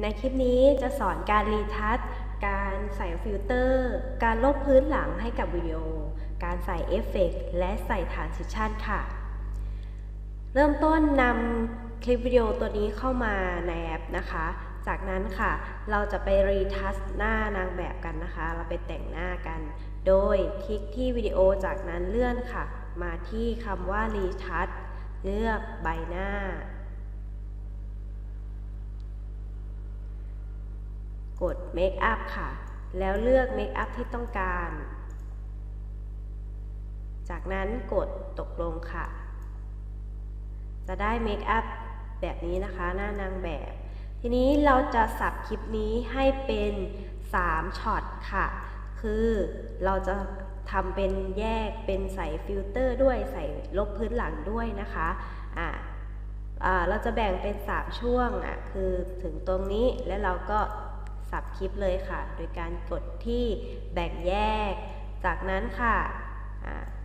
ในคลิปนี้จะสอนการรีทัช การใส่ฟิลเตอร์ การลบพื้นหลังให้กับวิดีโอ การใส่เอฟเฟกต์และใส่ฐานซิชันค่ะ เริ่มต้นนำคลิปวิดีโอตัวนี้เข้ามาในแอปนะคะ จากนั้นค่ะ เราจะไปรีทัชหน้านางแบบกันนะคะ เราไปแต่งหน้ากัน โดยคลิกที่วิดีโอจากนั้นเลื่อนค่ะ มาที่คำว่ารีทัช เลือกใบหน้า กด Make up ค่ะ แล้วเลือก Make up ที่ต้องการ จากนั้นกดตกลงค่ะ จะได้ Make up แบบนี้นะคะ หน้านางแบบ ทีนี้เราจะสับคลิปนี้ให้เป็น 3ช็อตค่ะ คือเราจะทำเป็นแยกเป็นใส่ฟิลเตอร์ด้วยใส่ลบพื้นหลังด้วยนะคะอ่าอ่าเราจะแบ่งเป็น 3 ช่วงอะคือถึงตรงนี้แล้วเราก็ สับคลิปเลยค่ะ โดยการกดที่แบ่งแยก จากนั้นค่ะ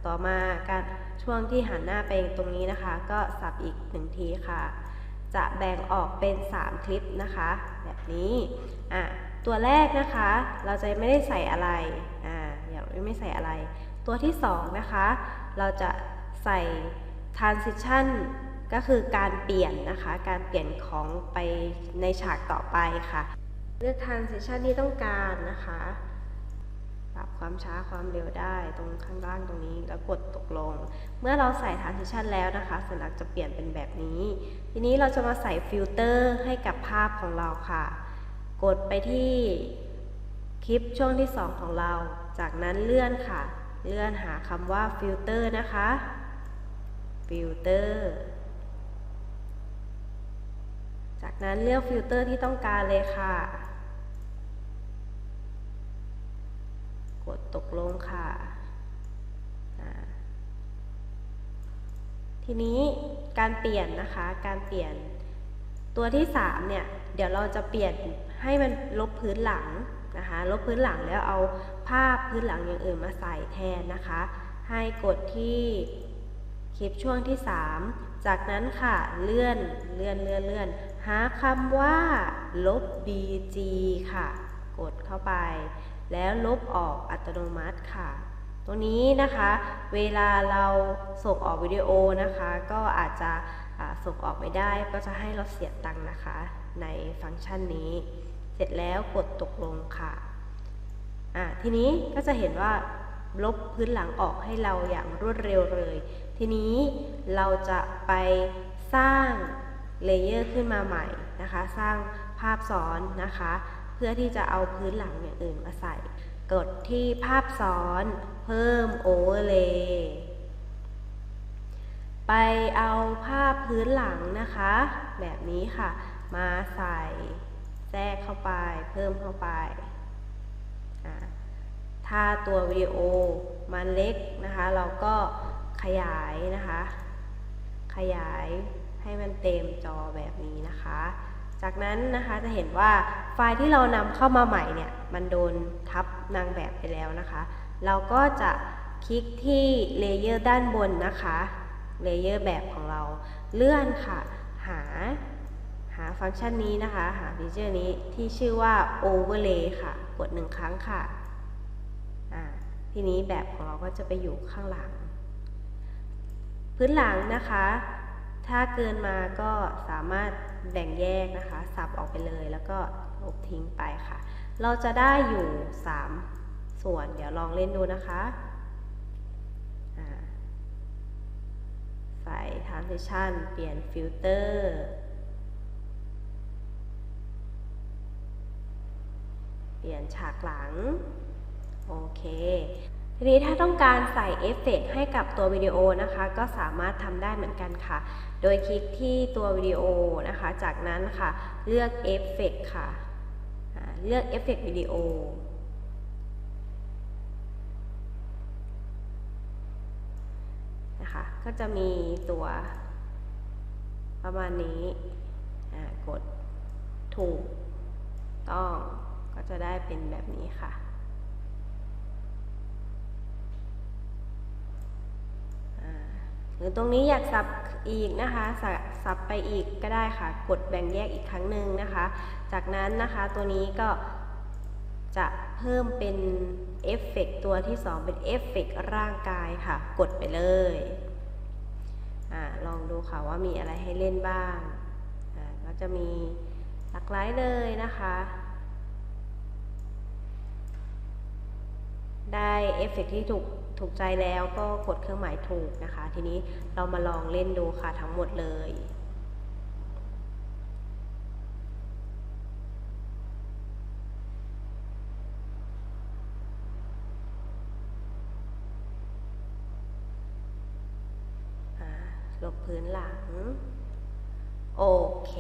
ต่อมาการช่วงที่หันหน้าไปตรงนี้นะคะ ก็สับอีกหนึ่งทีค่ะ จะแบ่งออกเป็น 3 คลิปนะคะ แบบนี้อะตัวแรกนะคะ เราจะไม่ได้ใส่อะไรอ่าอย่างไม่ใส่อะไร ตัวที่ 2 นะคะ เราจะใส่ transition ก็คือการเปลี่ยนนะคะ การเปลี่ยนของไปในฉากต่อไปค่ะ เลือก transition ที่ต้องการนะคะ ปรับความช้าความเร็วได้ตรงข้างล่างตรงนี้แล้วกดตกลง เมื่อเราใส่ transition แล้วนะคะสัญลักษณ์จะเปลี่ยนเป็นแบบนี้ ทีนี้เราจะมาใส่ฟิลเตอร์ให้กับภาพของเราค่ะ กดไปที่คลิปช่วงที่ 2 ของเรา จากนั้นเลื่อนค่ะ เลื่อนหาคำว่าฟิลเตอร์นะคะฟิลเตอร์จากนั้นเลือกฟิลเตอร์ที่ต้องการเลยค่ะ กด ตกลงค่ะ ทีนี้การเปลี่ยนนะคะ การเปลี่ยนตัวที่ 3 เนี่ย เดี๋ยวเราจะเปลี่ยนให้มันลบพื้นหลังนะคะ ลบพื้นหลังแล้วเอาภาพพื้นหลังอย่างอื่นมาใส่แทนนะคะ ให้กดที่คลิปช่วงที่ 3 จากนั้นค่ะเลื่อนเลื่อนเลื่อนเลื่อนหาคำว่า ลบ bg ค่ะ กดเข้าไป แล้วลบออกอัตโนมัติค่ะตรงนี้นะคะเวลาเราส่งออกวิดีโอนะคะ ก็อาจจะส่งออกไม่ได้ก็จะให้เราเสียตังค์นะคะ ในฟังก์ชันนี้ เสร็จแล้วกดตกลงค่ะอ่าทีนี้ก็จะเห็นว่าลบพื้นหลังออกให้เราอย่างรวดเร็วเลย ทีนี้เราจะไปสร้างเลเยอร์ขึ้นมาใหม่นะคะ สร้างภาพซ้อนนะคะ เพื่อที่จะเอาพื้นหลังอย่างอื่นมาใส่ กดที่ภาพซ้อน เพิ่มโอเวอร์เลย์ไปเอาภาพพื้นหลังนะคะ แบบนี้ค่ะ มาใส่แทรกเข้าไป เพิ่มเข้าไป ถ้าตัววิดีโอมันเล็กนะคะ เราก็ขยายนะคะ ขยายให้มันเต็มจอแบบนี้นะคะ จากนั้นนะคะจะเห็นว่าไฟล์ที่เรานำเข้ามาใหม่เนี่ยมันโดนทับนางแบบไปแล้วนะคะ เราก็จะคลิกที่เลเยอร์ด้านบนนะคะเลเยอร์แบบของเราเลื่อนค่ะ หาหาฟังก์ชันนี้นะคะ หาฟีเจอร์นี้ที่ชื่อว่า overlay ค่ะ กดหนึ่งครั้งค่ะทีนี้แบบของเราก็จะไปอยู่ข้างหลัง พื้นหลังนะคะ ถ้าเกินมาก็สามารถแบ่งแยกนะคะ สับออกไปเลยแล้วก็ลบทิ้งไปค่ะ เราจะได้อยู่ 3 ส่วน เดี๋ยวลองเล่นดูนะคะอ่าใส่ transition เปลี่ยนฟิลเตอร์เปลี่ยนฉากหลัง โอเค ทีนี้ถ้าต้องการใส่เอฟเฟกต์ให้กับตัววิดีโอนะคะ ก็สามารถทำได้เหมือนกันค่ะ โดยคลิกที่ตัววิดีโอนะคะ จากนั้นค่ะ เลือกเอฟเฟกต์ค่ะ เลือกเอฟเฟกต์วิดีโอนะคะ ก็จะมีตัวประมาณนี้กดถูกต้องก็จะได้เป็นแบบนี้ค่ะ รือตรงนี้อยากสับอีกนะคะสสับไปอีกก็ได้ค่ะ กดแบ่งแยกอีกครั้งหนึ่งนะคะ จากนั้นนะคะตัวนี้ก็จะเพิ่มเป็นเอฟเฟกต์ตัวที่ 2 เป็นเอฟเฟกตร่างกายค่ะ กดไปเลยอลองดูค่ะว่ามีอะไรให้เล่นบ้างก็จะมีหลากหลายเลยนะคะ ได้เอฟเฟกต์ที่ถูก ถูกใจแล้วก็กดเครื่องหมายถูกนะคะ ทีนี้เรามาลองเล่นดูค่ะทั้งหมดเลยลบพื้นหลัง โอเค